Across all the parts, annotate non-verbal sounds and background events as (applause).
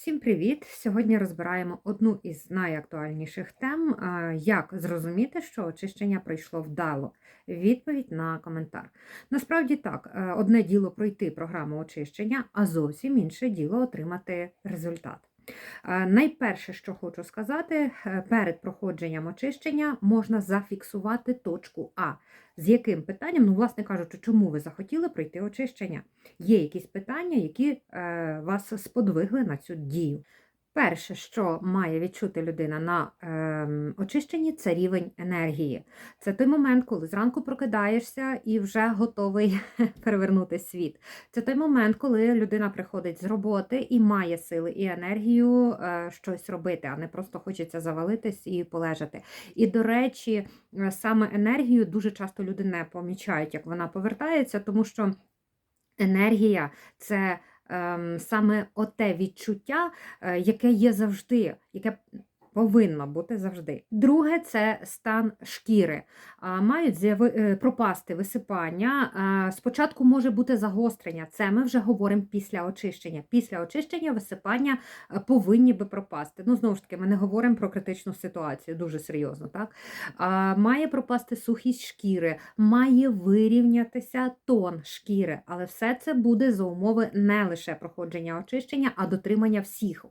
Всім привіт! Сьогодні розбираємо одну із найактуальніших тем: як зрозуміти, що очищення пройшло вдало. Відповідь на коментар. Насправді так, е, одне діло пройти програму очищення, а зовсім інше діло отримати результат. Найперше, що хочу сказати, е, перед проходженням очищення можна зафіксувати точку А. З яким питанням, ну, власне кажучи, чому ви захотіли пройти очищення? Є якісь питання, які е, вас сподвигли на цю дію. Перше, що має відчути людина на ем, очищенні, це рівень енергії. Це той момент, коли зранку прокидаєшся і вже готовий (laughs) перевернути світ. Це той момент, коли людина приходить з роботи і має сили і енергію е, щось робити, а не просто хочеться завалитись і полежати. І, до речі, е, саме енергію дуже часто люди не помічають, як вона повертається, тому що енергія це саме оте відчуття, е, яке є завжди, яке повинно бути завжди. Друге це стан шкіри. Мають е, пропасти висипання. Спочатку може бути загострення. Це ми вже говоримо після очищення. Після очищення висипання е, повинні би пропасти. Ну, знову ж таки, ми не говоримо про критичну ситуацію, дуже серйозно. так? Має пропасти сухість шкіри, має вирівнятися тон шкіри, але все це буде за умови не лише проходження очищення, а дотримання всіх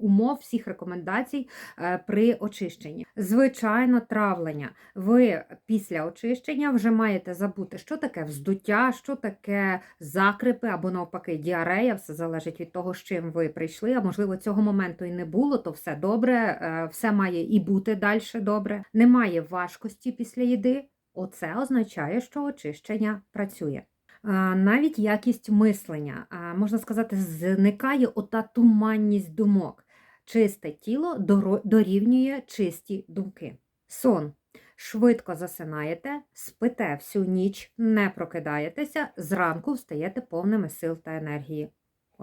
умов, всіх рекомендацій е, при очищенні. Звичайно, травлення. Ви після очищення вже маєте забути, що таке вздуття, що таке закрипи або навпаки діарея. Все залежить від того, з чим ви прийшли. А можливо, цього моменту і не було, то все добре, е, все має і бути далі добре. Немає важкості після їди. Оце означає, що очищення працює. Навіть якість мислення, можна сказати, зникає ота туманність думок. Чисте тіло дорівнює чисті думки. Сон. Швидко засинаєте, спите всю ніч, не прокидаєтеся, зранку встаєте повними сил та енергії.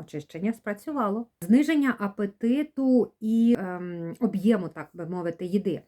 Очищення спрацювало. Зниження апетиту і ем, об'єму, так би мовити, їди.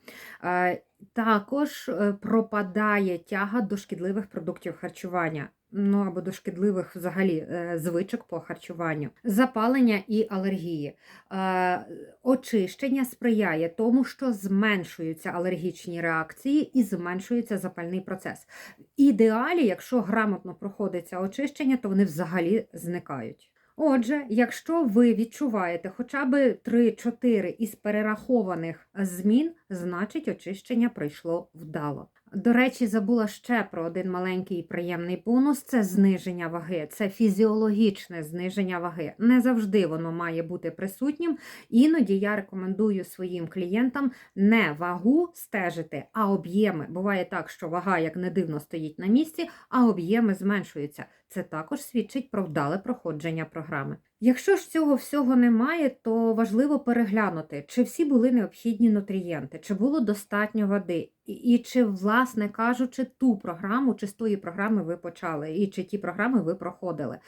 Е, також е, пропадає тяга до шкідливих продуктів харчування. Ну або до шкідливих взагалі е, звичок по харчуванню, запалення і алергії. Е, Очищення сприяє тому, що зменшуються алергічні реакції і зменшується запальний процес. В ідеалі, якщо грамотно проходиться очищення, то вони взагалі зникають. Отже, якщо ви відчуваєте хоча б 3-4 із перерахованих змін, значить очищення пройшло вдало. До речі, забула ще про один маленький і приємний бонус це зниження ваги, це фізіологічне зниження ваги. Не завжди воно має бути присутнім. Іноді я рекомендую своїм клієнтам не вагу стежити, а об'єми. Буває так, що вага, як не дивно, стоїть на місці, а об'єми зменшуються. Це також свідчить про вдале проходження програми. Якщо ж цього всього немає, то важливо переглянути, чи всі були необхідні нутрієнти, чи було достатньо води, і, чи, власне кажучи, ту програму, чи з тої програми ви почали, і чи ті програми ви проходили.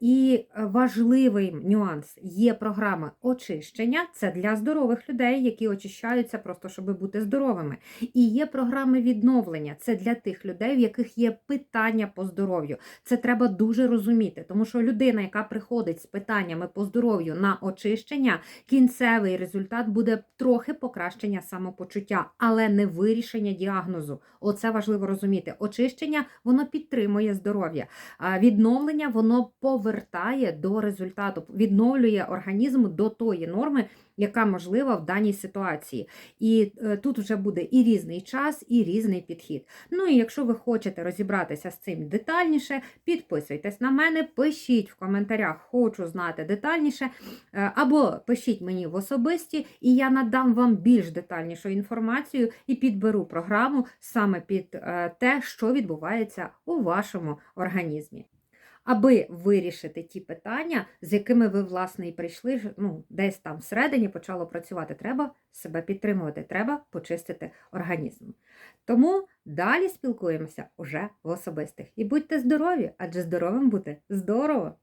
І важливий нюанс є програма очищення, це для здорових людей, які очищаються просто, щоб бути здоровими. І є програми відновлення, це для тих людей, в яких є питання по здоров'ю. Це треба дуже розуміти, тому що людина, яка приходить з питаннями по здоров'ю на очищення, кінцевий результат буде трохи покращення самопочуття, але не вирішення діагнозу. Оце важливо розуміти. Очищення воно підтримує здоров'я, а відновлення воно повертає до результату, відновлює організм до тої норми, яка можлива в даній ситуації. І е, тут вже буде і різний час, і різний підхід. Ну і якщо ви хочете розібратися з цим детальніше, підписуйтесь на мене, пишіть в коментарях, хочу знати детальніше, е, або пишіть мені в особисті, і я надам вам більш детальнішу інформацію і підберу програму саме під е, те, що відбувається у вашому організмі. Аби вирішити ті питання, з якими ви, власне, і прийшли, ну, десь там всередині почало працювати, треба себе підтримувати, треба почистити організм. Тому далі спілкуємося уже в особистих. І будьте здорові, адже здоровим бути здорово!